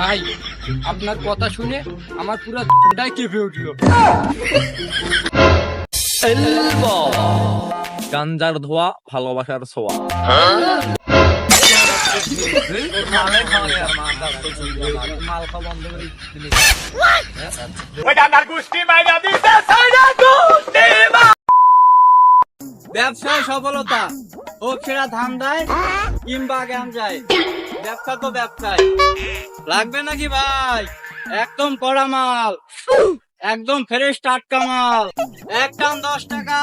ভাই আপনার কথা শুনে আমার পুরো ডাই কেঁপে উঠল। গাঞ্জার ধোয়া ভালোবাসার ছোঁয়া। ব্যবসায় সফলতা সেরা ধান দেয় কিংবা জ্ঞান যায়। ব্যবসা তো ব্যবসায়। লাগবে নাকি ভাই? একদম কড়া মাল। একদম ফ্রেশ টাটকা মাল। এক টান দশ টাকা,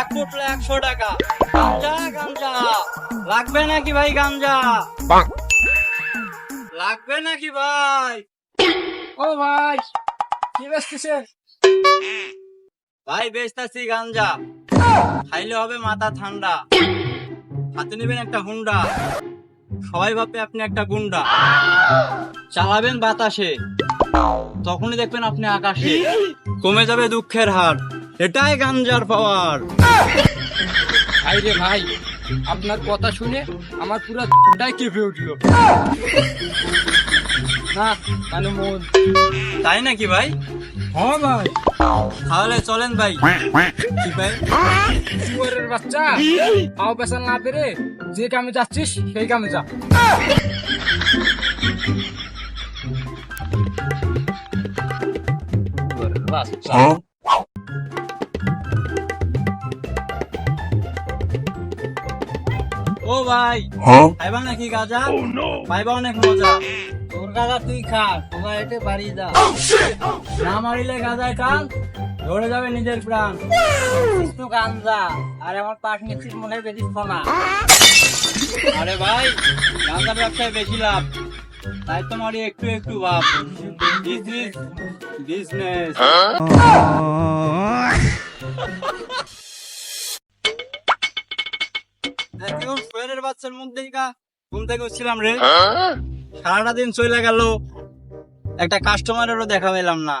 এক ফুটলে একশো টাকা। গাঞ্জা গাঞ্জা লাগবে নাকি ভাই গাঞ্জা লাগবে নাকি ভাই? ও ভাই, কি বেচতেছেন ভাই বেচতাছি গাঞ্জা খাইলে হবে মাথা ঠান্ডা। হাতে নেবেন একটা হুন্ডা। সবাই ভাববে আপনি একটা গুন্ডা। চালাবেন বাতাসে। তখনই দেখবেন আপনি আকাশে। কমে যাবে দুঃখের হার। এটাই গাঞ্জার পাওয়ার। ভাই রে ভাই আপনার কথা শুনে আমার পুরো ডাই কেঁপে উঠল। না মানে মন। তাই নাকি ভাই? হ্যাঁ ভাই তাহলে চলেন ভাই। কি ভাই? শুয়ারের বাচ্চা পাও পেছাল না পেরে যে কামে যাচ্ছিস সেই কামে যা। ও। ভাই খাইবা নাকি গাজা? পাইবা অনেক মজা। তোর গাজা তুই খা তোমরা এতে বাড়ি যা। না মারিলে গাজায় কান ধরে যাবে নিজের প্রাণ। কৃষ্ণ গাঞ্জা আর আমার পাশ নিচ্ছিস মনে হয় বেশি সোনা। আরে ভাই গাঞ্জা ব্যবসায় বেশি লাভ। তাই তোমারই একটু একটু ভাব। বিজনেস দেখো শোয়ের বাচ্চার মুখ দেখা ঘুম থেকে উঠছিলাম রে। সারাটা দিন চলে গেল। একটা কাস্টমারেরও দেখা পেলাম না।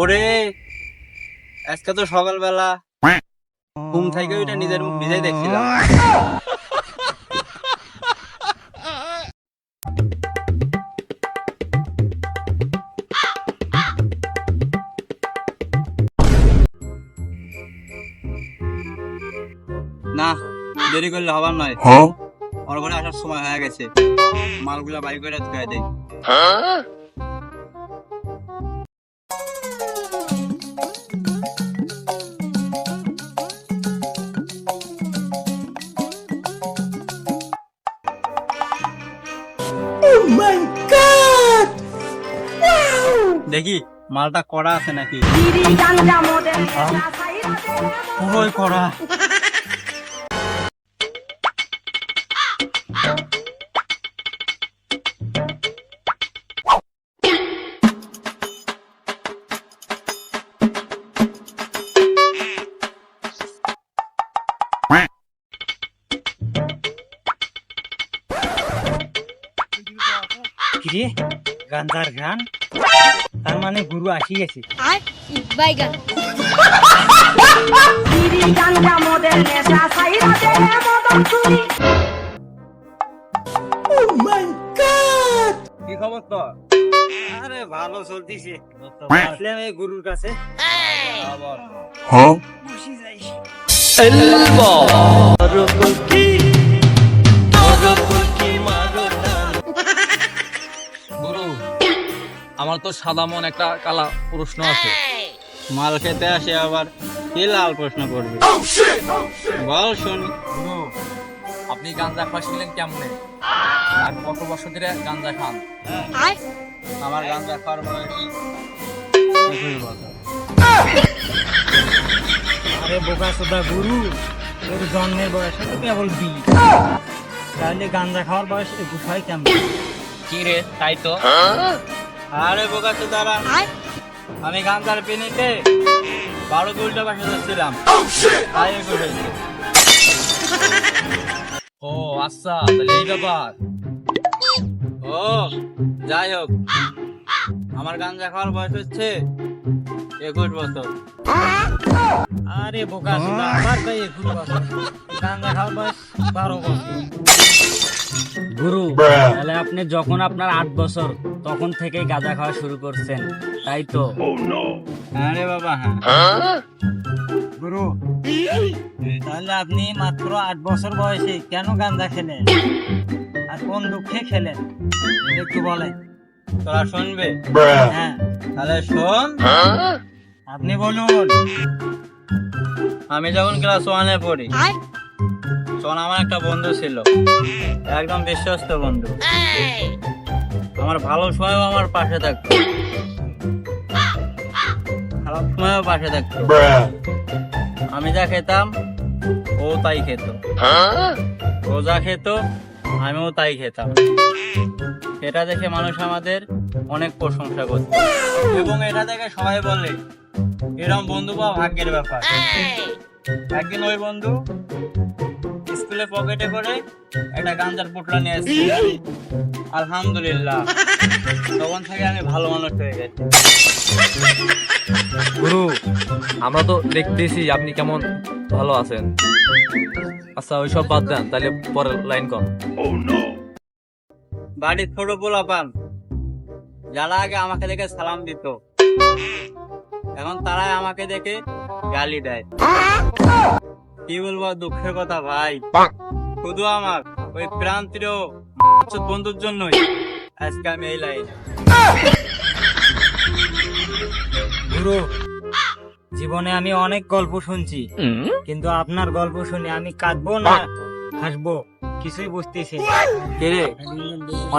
ওরে আজকে তো সকালবেলা। ঘুম থেকে ওইটা নিজের মুখ নিজেই দেখছিলাম। না দেরি করলে হবার নয়। ওর ঘরে আসার সময় হয়ে গেছে। মালগুলা বাড়ি করে ধুয়ে দেয় দেখি মালটা কড়া আছে নাকি? পুরোই কড়া গান্ধার গান তার মানে গুরু আসি গেছে আর কি খবর তো আরে ভালো চলতিছে। আসলাম এই গুরুর কাছে। বসি গুরু আমার তো সাদা মন একটা কালা প্রশ্ন আছে। মাল খেতে আসে আবার কি লাল প্রশ্ন করবে? বল শুনি। আপনি গাঞ্জা খাওয়াছিলেন কেমনে? আর কত বছর ধরে গাঞ্জা খান? আমার গাঞ্জা খাওয়ার বয়স আরে বোকা সোদা গুরু তোর জন্মের বয়স তো কেবল বিশ। তাহলে গাঞ্জা খাওয়ার বয়স একুশ হয় কেমন? কি রে তাই তো? আরে বোকা তো আর আমি গাঞ্জার পেনিতে বারো উল্টা পাশে যাচ্ছিলাম তাই ও আচ্ছা তাহলে এই ব্যাপার। ও যাই হোক। আমার গাঞ্জা খাওয়ার বয়স হচ্ছে একুশ বছর। আরে বোকা আমার তাই একুশ বছর। গাঁজা খাওয়ার বয়স বারো বছর। গুরু তাহলে আপনি যখন আপনার আট বছর তখন থেকেই গাঁজা খাওয়া শুরু করছেন তাই তো? আরে বাবা হ্যাঁ। গুরু তাহলে আপনি মাত্র আট বছর বয়সে কেন গাঁজা খেলেন? আর কোন দুঃখে খেলেন? একটু বলেন। তোরা শুনবে? হ্যাঁ তাহলে শোন। আপনি বলুন আমি যখন ক্লাস ওয়ানে পড়ি তখন আমার একটা বন্ধু ছিল। একদম বিশ্বস্ত বন্ধু। আমার ভালো সময়ও আমার পাশে থাকতো। খারাপ সময়ও পাশে থাকতো। আমি যা খেতাম, ও তাই খেত। ও যা খেত, আমিও তাই খেতাম। এটা দেখে মানুষ আমাদের অনেক প্রশংসা করত। এবং এটা দেখে সবাই বলে, এরম বন্ধু পাওয়া ভাগ্যের ব্যাপার। একদিন ওই বন্ধু স্কুলে পকেটে করে একটা গাঞ্জার পোটলা নিয়ে এসেছি আলহামদুলিল্লাহ। তখন থেকে আমি ভালো মানুষ হয়ে গেছি। গুরু আমরা তো দেখতেছি আপনি কেমন ভালো আছেন। আচ্ছা ওইসব বাদ দেন তাহলে পরের লাইন কম বাড়ির ছোট পোলা পান যারা আগে আমাকে দেখে সালাম দিত এখন তারাই আমাকে দেখে গালি দেয়। কি বলব দুঃখের কথা ভাই। শুধু আমার ওই প্রান্তীয় বন্ধুর জন্যই। আজকে আমি এই লাইন গুরু জীবনে আমি অনেক গল্প শুনছি। কিন্তু আপনার গল্প শুনে আমি কাঁদবো না। হাসবো। কিছুই বুঝতেছি।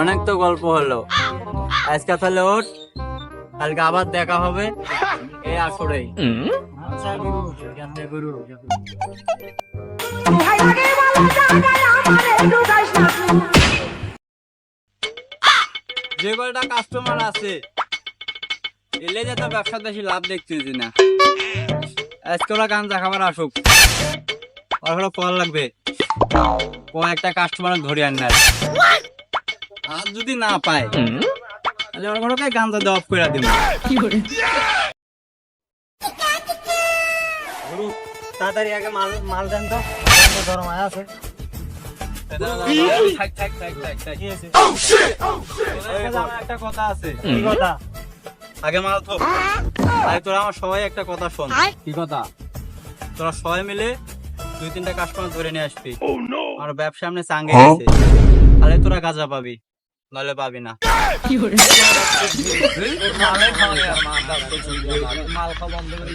অনেক তো গল্প হলো। আজকে তাহলে ওঠ। কালকে আবার দেখা হবে। এই আসরেই। যে কয়টা কাস্টমার আছে এলে যে তো ব্যবসা বেশি লাভ দেখতেছি না। আজকে ওরা গাঞ্জা খাবার আসুক। ওরা কল লাগবে। ও একটা কাস্টমার ধরে আনার আর যদি না পায় তাহলে ওরা ঘরকে গাঞ্জা দেওয়া করে দিব। তাড়াতাড়ি আগে মাল মাল দেন তো। ধরো মায়া আছে। একটা কথা আছে। কি কথা? আগে মাল তো তোরা আমার সবাই একটা কথা শোন। কি কথা? তোরা সবাই মিলে দুই তিনটা কাস্টমার ধরে নিয়ে আসবি। আর ব্যবসা সামনে চাঙ্গে গেছে তাহলে তোরা গাঁজা পাবি নলে পাবি না। মাল খাওয়া বন্ধ করে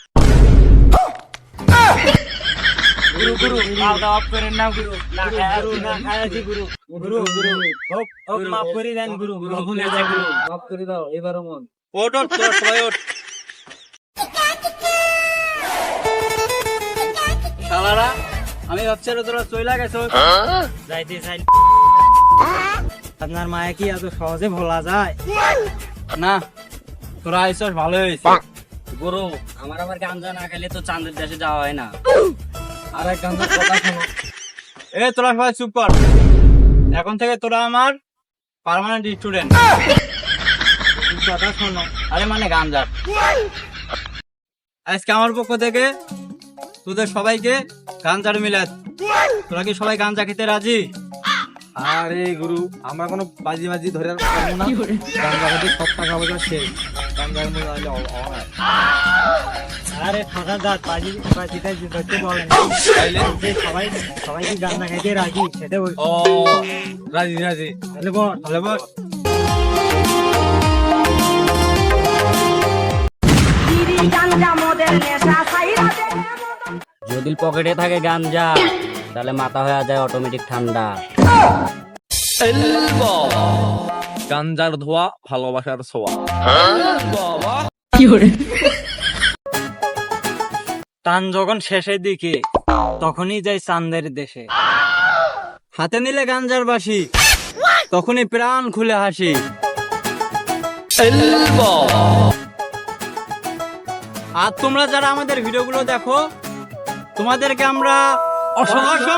গুরু গুরু করেন না গুরু। না গুরু না গুরু। গুরু গুরু হোক হোক মাফ করে দেন গুরু। গুরু ভুলে যায় গুরু। মাফ করে দাও এবারও মন। ওট ওট তোরা সবাই ওট শালারা আমি ভাবছি রে তোরা চইলা গেছো। যাইতে চাই আপনার মায়া কি এত সহজে ভোলা যায়? না তোরা আইসস ভালো হয়েছে। গুরু আমার আবার গাঞ্জা না খেলে তো চাঁদের দেশে যাওয়া হয় না। আর গান এ, তোরা সবাই চুপ কর। এখন থেকে তোরা আমার পার্মানেন্ট স্টুডেন্ট কথা শোনো আরে মানে গান যাক আজকে আমার পক্ষ থেকে তোদের সবাইকে গাঞ্জার মিলাত তোরা কি সবাই গাঞ্জা খেতে রাজি? আরে গুরু আমরা কোনো বাজি বাজি ধরে আর পারব না। সব টাকা পয়সা শেষ। গাঞ্জার মধ্যে আরে ঠান্ডা দাঁত বাজি বাজিটা ধরতে বলেন যে সবাই সবাই কি খাইতে রাজি? সেটা বল। ও রাজি রাজি। তাহলে বল। তাহলে বল। যদি পকেটে থাকে গাঞ্জা তাহলে মাথা হয়ে যায় অটোমেটিক ঠান্ডা। গাঞ্জার ধোয়া ভালোবাসার ছোঁয়া টান যখন শেষের দিকে তখনই যাই চান্দের দেশে হাতে নিলে গাঞ্জার বাসি তখনই প্রাণ খুলে হাসি আর তোমরা যারা আমাদের ভিডিওগুলো দেখো তোমাদেরকে আমরা অসংখ্য।